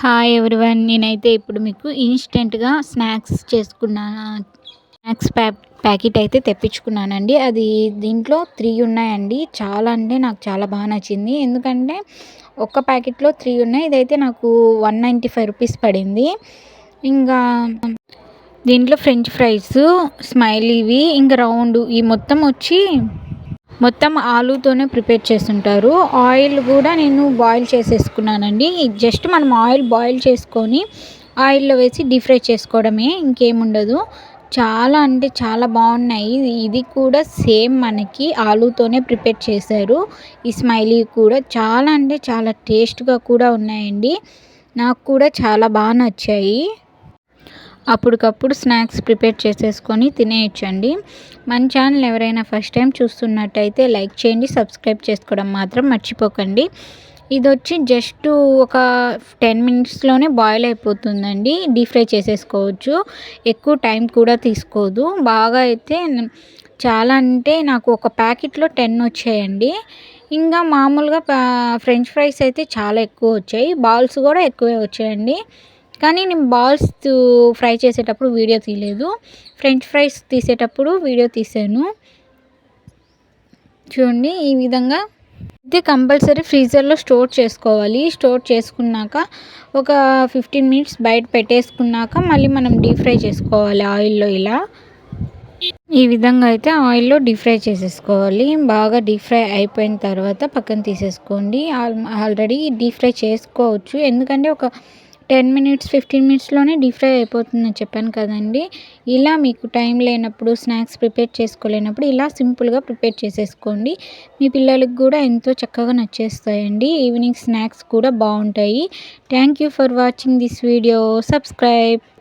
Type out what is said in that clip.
Hi everyone నేనైతే ఇప్పుడు మీకు ఇన్స్టెంట్గా స్నాక్స్ చేసుకున్నాను స్నాక్స్ ప్యా ప్యాకెట్ అయితే తెప్పించుకున్నానండి. అది దీంట్లో త్రీ ఉన్నాయండి. చాలా అంటే నాకు చాలా బాగా నచ్చింది. ఎందుకంటే ఒక్క ప్యాకెట్లో త్రీ ఉన్నాయి. ఇదైతే నాకు వన్ నైంటీ ఫైవ్ రూపీస్ పడింది. ఇంకా దీంట్లో ఫ్రెంచ్ ఫ్రైస్ స్మైలీవి ఇంకా రౌండ్ ఈ మొత్తం వచ్చి మొత్తం ఆలుతోనే ప్రిపేర్ చేస్తుంటారు. ఆయిల్ కూడా నేను బాయిల్ చేసేసుకున్నానండి. జస్ట్ మనం ఆయిల్ బాయిల్ చేసుకొని ఆయిల్లో వేసి డీప్ ఫ్రై చేసుకోవడమే ఇంకేముండదు. చాలా అంటే చాలా బాగున్నాయి. ఇది కూడా సేమ్ మనకి ఆలుతోనే ప్రిపేర్ చేశారు. ఈ స్మైలీ కూడా చాలా అంటే చాలా టేస్ట్గా కూడా ఉన్నాయండి. నాకు కూడా చాలా బాగా నచ్చాయి. అప్పటికప్పుడు స్నాక్స్ ప్రిపేర్ చేసేసుకొని తినేయచ్చండి. మన ఛానల్ ఎవరైనా ఫస్ట్ టైం చూస్తున్నట్టయితే లైక్ చేయండి సబ్స్క్రైబ్ చేసుకోవడం మాత్రం మర్చిపోకండి. ఇది వచ్చి జస్ట్ ఒక టెన్ మినిట్స్లోనే బాయిల్ అయిపోతుందండి. డీప్ ఫ్రై చేసేసుకోవచ్చు. ఎక్కువ టైం కూడా తీసుకోదు. బాగా అయితే చాలా అంటే నాకు ఒక ప్యాకెట్లో టెన్ వచ్చాయండి. ఇంకా మామూలుగా ఫ్రెంచ్ ఫ్రైస్ అయితే చాలా ఎక్కువ వచ్చాయి. బాల్స్ కూడా ఎక్కువే వచ్చాయండి. కానీ నేను బాల్స్ ఫ్రై చేసేటప్పుడు వీడియో తీయలేదు. ఫ్రెంచ్ ఫ్రైస్ తీసేటప్పుడు వీడియో తీసాను. చూడండి ఈ విధంగా ఇది కంపల్సరీ ఫ్రీజర్లో స్టోర్ చేసుకోవాలి. స్టోర్ చేసుకున్నాక ఒక ఫిఫ్టీన్ మినిట్స్ బయట పెట్టేసుకున్నాక మళ్ళీ మనం డీప్ ఫ్రై చేసుకోవాలి ఆయిల్లో ఇలా. ఈ విధంగా అయితే ఆయిల్లో డీప్ ఫ్రై చేసేసుకోవాలి. బాగా డీప్ ఫ్రై అయిపోయిన తర్వాత పక్కన తీసేసుకోండి. ఆల్రెడీ డీప్ ఫ్రై చేసుకోవచ్చు. ఎందుకంటే ఒక టెన్ మినిట్స్ ఫిఫ్టీన్ మినిట్స్లోనే డీప్ ఫ్రై అయిపోతుందని చెప్పాను కదండి. ఇలా మీకు టైం లేనప్పుడు స్నాక్స్ ప్రిపేర్ చేసుకోలేనప్పుడు ఇలా సింపుల్గా ప్రిపేర్ చేసేసుకోండి. మీ పిల్లలకు కూడా ఎంతో చక్కగా నచ్చేస్తాయండి. ఈవినింగ్ స్నాక్స్ కూడా బాగుంటాయి. Thank you for watching this video. Subscribe.